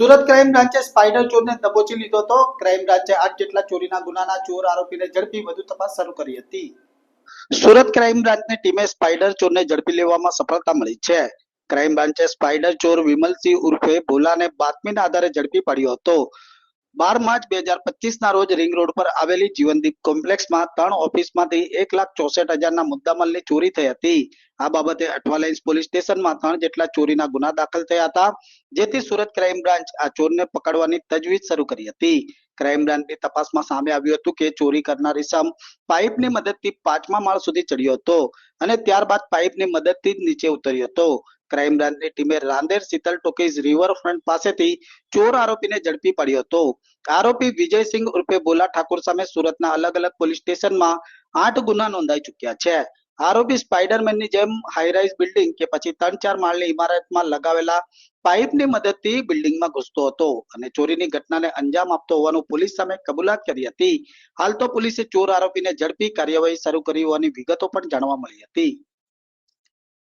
Surat crime બ્રાન્ચે spider ચોરને દબોચી લીધો હતો. ક્રાઇમ બ્રાન્ચે આઠ જેટલા ચોરીના ગુનાના ચોર આરોપીને ઝડપી વધુ તપાસ શરૂ કરી હતી. સુરત ક્રાઇમ બ્રાન્ચની ટીમે સ્પાઈડર ચોરને ઝડપી લેવામાં સફળતા મળી છે. ક્રાઇમ બ્રાન્ચે સ્પાઈડર ચોર વિમલસિંહ ઉર્ફે ભોલાને બાતમીના આધારે ઝડપી પાડ્યો હતો. બાર માર્ચ બે હજાર પચીસ ના રોજ રિંગ રોડ પર આવેલી જીવનદીપ કોમ્પ્લેક્સમાં ત્રણ ઓફિસમાંથી એક લાખ ચોસઠ હજારના મુદ્દામાલની ચોરી થઈ હતી. આ બાબતે અઠવાલાઇન્સ પોલીસ સ્ટેશનમાં ત્રણ જેટલા ચોરીના ગુના દાખલ થયા હતા, જેથી સુરત ક્રાઇમ બ્રાન્ચ આ ચોરને પકડવાની તજવીજ શરૂ કરી હતી. ક્રાઇમ બ્રાન્ચની તપાસમાં સામે આવ્યું હતું કે ચોરી કરનાર ઇસમ પાઇપની મદદથી પાંચમા માળ સુધી ચડ્યો હતો અને ત્યારબાદ પાઇપની મદદથી નીચે ઉતર્યો હતો. ક્રાઇમ બ્રાન્ચની ટીમે રાંદેર શીતલ ટોકીઝ રિવરફ્રન્ટ પાસેથી ચોર આરોપીને ઝડપી પાડ્યો હતો. આરોપી વિજયસિંહ ઉર્ફે બોલા ઠાકોર સામે સુરતના અલગ અલગ પોલીસ સ્ટેશનમાં આઠ ગુના નોંધાઈ ચૂક્યા છે. આરોપી સ્પાઈડરમેનની જેમ હાઈરાઇઝ બિલ્ડિંગ કે પછી ત્રણ ચાર માળની ઇમારતમાં લગાવેલા પાઇપની મદદથી બિલ્ડિંગમાં ઘૂસતો હતો અને ચોરીની ઘટનાને અંજામ આપતો હોવાનું પોલીસ સામે કબૂલાત કરી હતી. હાલ તો પોલીસે ચોર આરોપીને ઝડપી કાર્યવાહી શરૂ કરી હોવાની વિગતો પણ જાણવા મળી હતી.